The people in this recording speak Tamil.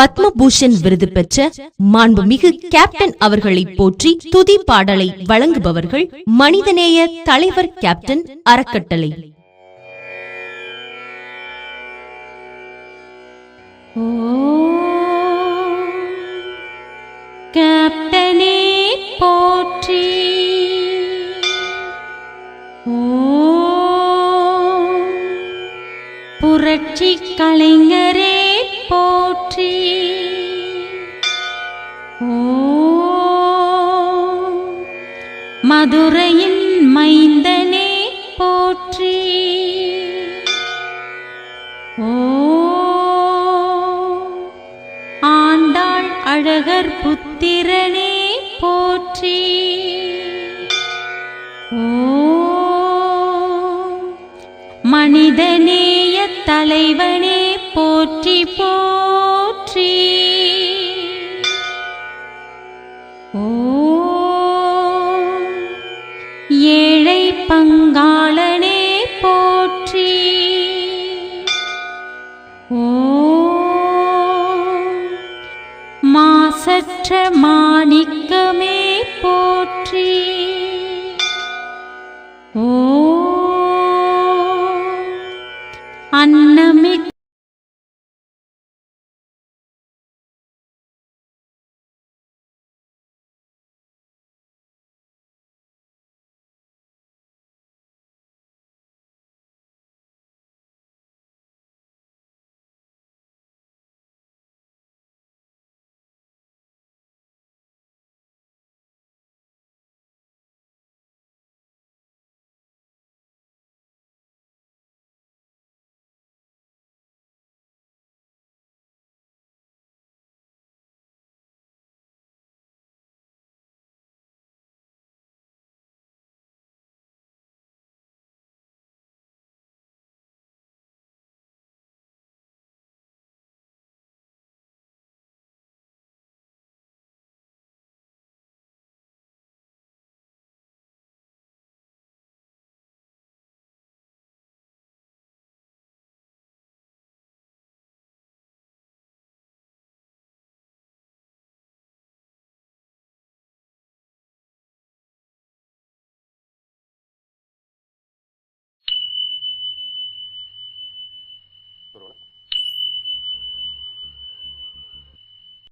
பத்மபூஷன் விருது பெற்ற மாண்புமிகு கேப்டன் அவர்களை போற்றி துதி பாடலை வழங்குபவர்கள் மனிதநேய தலைவர் கேப்டன் அறக்கட்டளை. கேப்டனே போற்றி. ஓ புரட்சி கலைஞரே. போற்றி. மதுரையின் மைந்தனே போற்றி. ஓ ஆண்டாள் அழகர் புத்திரனே போற்றி. ஓ மனிதநேய தலைவனே போற்றி போ. போற்றி ஓ ஏழை பங்காளனே போற்றி. ஓ மாசற்ற மாணிக்கமே போற்றி. ஓ அன்ன